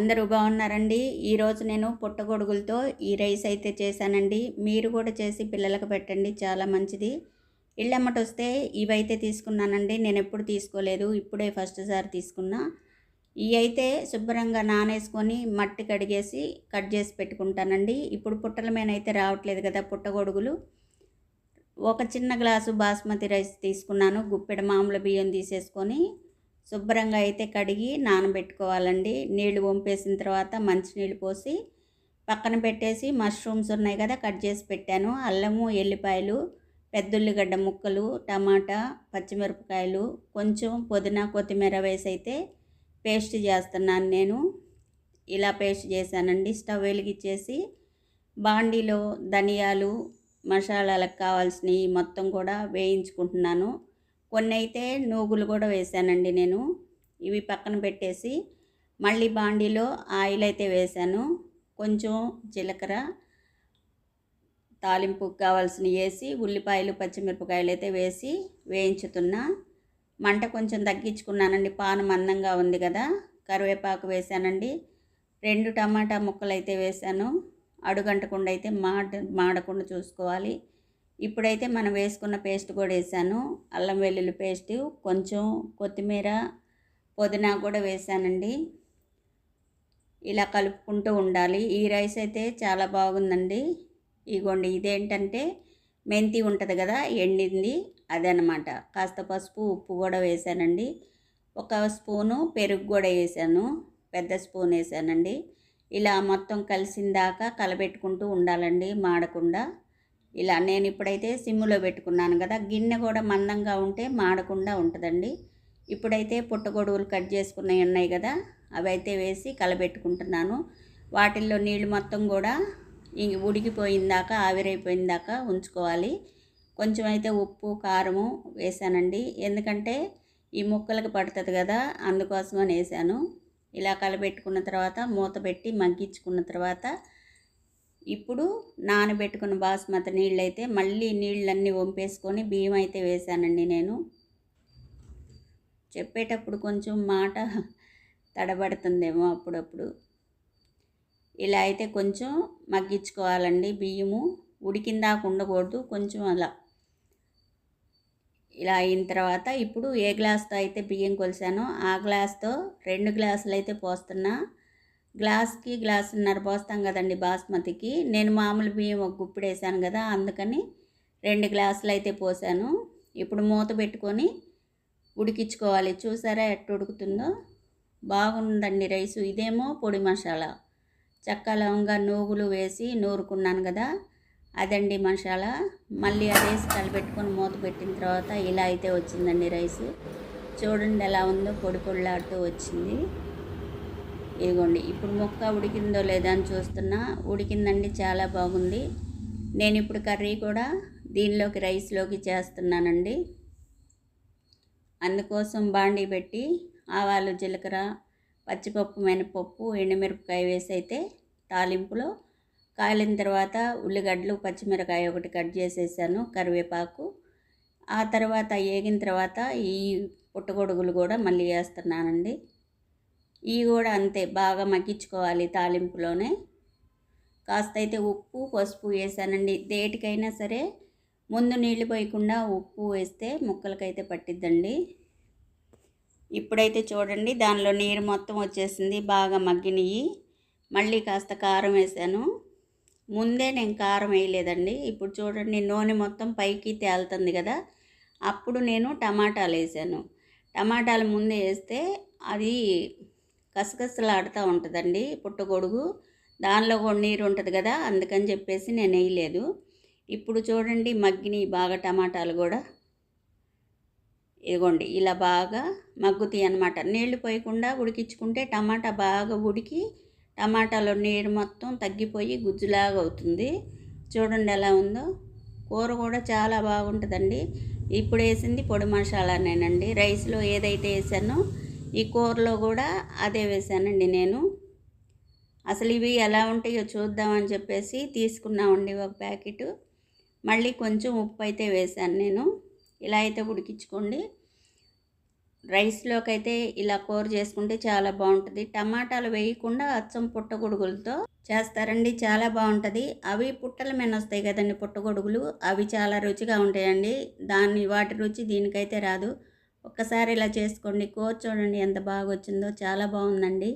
అందరూ బాగున్నారండి. ఈరోజు నేను పుట్టగొడుగులతో ఈ రైస్ అయితే చేశానండి. మీరు కూడా చేసి పిల్లలకు పెట్టండి. చాలా మంచిది. ఇళ్ళమ్మట వస్తే ఇవైతే తీసుకున్నానండి. నేను ఎప్పుడు తీసుకోలేదు. ఇప్పుడే ఫస్ట్ సారి తీసుకున్నా. ఇవి అయితే శుభ్రంగా నానేసుకొని మట్టి కడిగేసి కట్ చేసి పెట్టుకుంటానండి. ఇప్పుడు పుట్టల మీద అయితే రావట్లేదు కదా పుట్టగొడుగులు. ఒక చిన్న గ్లాసు బాస్మతి రైస్ తీసుకున్నాను. గుప్పెడ మామూలు బియ్యం తీసేసుకొని శుభ్రంగా అయితే కడిగి నానబెట్టుకోవాలండి. నీళ్ళు వంపేసిన తర్వాత మంచినీళ్ళు పోసి పక్కన పెట్టేసి మష్రూమ్స్ ఉన్నాయి కదా కట్ చేసి పెట్టాను. అల్లము ఎల్లిపాయలు పెద్దుల్లిగడ్డ ముక్కలు టమాటా పచ్చిమిరపకాయలు కొంచెం పుదీనా కొత్తిమీర వేసి అయితే పేస్ట్ చేస్తున్నాను నేను. ఇలా పేస్ట్ చేశానండి. స్టవ్ వెలిగించేసి బాండీలో ధనియాలు మసాలాలకు కావాల్సినవి మొత్తం కూడా వేయించుకుంటున్నాను. కొన్ని అయితే నూగులు కూడా వేసానండి నేను. ఇవి పక్కన పెట్టేసి మళ్ళీ బాండీలో ఆయిల్ అయితే వేసాను కొంచెం జీలకర్ర తాలింపుకు కావాల్సినవి వేసి ఉల్లిపాయలు పచ్చిమిరపకాయలు అయితే వేసి వేయించుతున్నా. మంట కొంచెం తగ్గించుకున్నానండి. పాను మందంగా ఉంది కదా కరివేపాకు వేసానండి రెండు టమాటా ముక్కలు అయితే వేశాను. అడుగంటకుండా అయితే మాడ మాడకుండా చూసుకోవాలి. ఇప్పుడైతే మనం వేసుకున్న పేస్ట్ కూడా వేసాను. అల్లం వెల్లుల్లి పేస్ట్ కొంచెం కొత్తిమీర పుదీనా కూడా వేసానండి. ఇలా కలుపుకుంటూ ఉండాలి. ఈ రైస్ అయితే చాలా బాగుందండి. ఇగోండి ఇదేంటంటే మెంతి ఉంటుంది కదా ఎండింది అదనమాట కాస్త పసుపు ఉప్పు కూడా వేసానండి. ఒక స్పూను పెరుగు కూడా వేసాను. పెద్ద స్పూన్ వేసానండి. ఇలా మొత్తం కలిసిందాక కలబెట్టుకుంటూ ఉండాలండి మాడకుండా. ఇలా నేను ఇప్పుడైతే సిమ్ములో పెట్టుకున్నాను కదా గిన్నె కూడా మందంగా ఉంటే మాడకుండా ఉంటుందండి. ఇప్పుడైతే పుట్టగొడుగులు కట్ చేసుకున్నవి ఉన్నాయి కదా అవి అయితే వేసి కలబెట్టుకుంటున్నాను. వాటిల్లో నీళ్ళు మొత్తం కూడా ఇంక ఉడికిపోయిందాక ఆవిరైపోయిందాక ఉంచుకోవాలి. కొంచెం అయితే ఉప్పు కారము వేసానండి. ఎందుకంటే ఈ ముక్కలకు పడుతుంది కదా అందుకోసమని వేసాను. ఇలా కలబెట్టుకున్న తర్వాత మూత పెట్టి మగ్గించుకున్న తర్వాత ఇప్పుడు నానబెట్టుకున్న బాస్మతి నీళ్ళు అయితే మళ్ళీ నీళ్ళన్నీ వంపేసుకొని బియ్యం అయితే వేసానండి నేను. చెప్పేటప్పుడు కొంచెం మాట తడబడుతుందేమో అప్పుడప్పుడు. ఇలా అయితే కొంచెం మగ్గించుకోవాలండి బియ్యము. ఉడికిందాక ఉండకూడదు కొంచెం అలా. ఇలా అయిన తర్వాత ఇప్పుడు ఏ గ్లాస్తో అయితే బియ్యం కొలిసానో ఆ గ్లాస్తో రెండు గ్లాసులు అయితే పోస్తున్నా. గ్లాస్కి గ్లాసున్నర పోస్తాం కదండి బాస్మతికి. నేను మామూలు బియ్యం ఒక గుప్పిడు వేసాను కదా అందుకని రెండు గ్లాసులు అయితే పోసాను. ఇప్పుడు మూత పెట్టుకొని ఉడికించుకోవాలి. చూసారా ఎట్టు ఉడుకుతుందో? బాగుందండి రైసు. ఇదేమో పొడి మసాలా. చక్క లవంగా నూగులు వేసి నూరుకున్నాను కదా అదండి మసాలా. మళ్ళీ అదేసి కలిపెట్టుకొని మూత పెట్టిన తర్వాత ఇలా అయితే వచ్చిందండి రైస్. చూడండి ఎలా ఉందో పొడి పొడిలాడుతూ వచ్చింది. ఇదిగోండి ఇప్పుడు ముక్క ఉడికిందో లేదా అని చూస్తున్నా. ఉడికిందండి చాలా బాగుంది. నేను ఇప్పుడు కర్రీ కూడా దీనిలోకి రైస్లోకి చేస్తున్నానండి. అందుకోసం బాండీ పెట్టి ఆవాలు జీలకర్ర పచ్చిపప్పు మినపప్పు ఎండుమిరపకాయ వేసి అయితే తాలింపులో కాలిన తర్వాత ఉల్లిగడ్డలు పచ్చిమిరకాయ ఒకటి కట్ చేసేసాను కరివేపాకు. ఆ తర్వాత వేగిన తర్వాత ఈ పుట్టగొడుగులు కూడా మళ్ళీ వేస్తున్నానండి. ఇవి కూడా అంతే బాగా మగ్గించుకోవాలి తాలింపులోనే. కాస్త అయితే ఉప్పు పసుపు వేసానండి. దేటికైనా సరే ముందు నీళ్ళు పోయకుండా ఉప్పు వేస్తే ముక్కలకైతే పట్టిద్దండి. ఇప్పుడైతే చూడండి దానిలో నీరు మొత్తం వచ్చేసింది బాగా మగ్గినవి మళ్ళీ కాస్త కారం వేసాను. ముందే నేను కారం వేయలేదండి. ఇప్పుడు చూడండి నూనె మొత్తం పైకి తేలుతుంది కదా. అప్పుడు నేను టమాటాలు వేసాను. టమాటాలు ముందే వేస్తే అది కసగసలాడుతూ ఉంటుందండి పుట్టగొడుగు. దానిలో కూడా నీరు ఉంటుంది కదా అందుకని చెప్పేసి నేను వేయలేదు. ఇప్పుడు చూడండి మగ్గిని బాగా టమాటాలు కూడా. ఇదిగోండి ఇలా బాగా మగ్గుతాయి అన్నమాట. నీళ్ళు పోయకుండా ఉడికించుకుంటే టమాటా బాగా ఉడికి టమాటాలో నీరు మొత్తం తగ్గిపోయి గుజ్జులాగా అవుతుంది. చూడండి ఎలా ఉందో. కూర కూడా చాలా బాగుంటుందండి. ఇప్పుడు వేసింది పొడి మసాలానేనండి. రైస్లో ఏదైతే వేసానో ఈ కూరలో కూడా అదే వేసానండి నేను. అసలు ఇవి ఎలా ఉంటాయో చూద్దామని చెప్పేసి తీసుకున్నామండి ఒక ప్యాకెట్. మళ్ళీ కొంచెం ఉప్పు అయితే వేసాను నేను. ఇలా అయితే ఉడికించుకోండి. రైస్లోకి అయితే ఇలా కూర చేసుకుంటే చాలా బాగుంటుంది. టమాటాలు వేయకుండా అచ్చం పుట్టగొడుగులతో చేస్తారండి చాలా బాగుంటుంది. అవి పుట్టల మీద వస్తాయి కదండి పుట్టగొడుగులు అవి చాలా రుచిగా ఉంటాయండి. దాన్ని వాటి రుచి దీనికైతే రాదు. ఒక్కసారి ఇలా చేసుకోండి కూర చూడండి ఎంత బాగా వచ్చిందో చాలా బాగుందండి.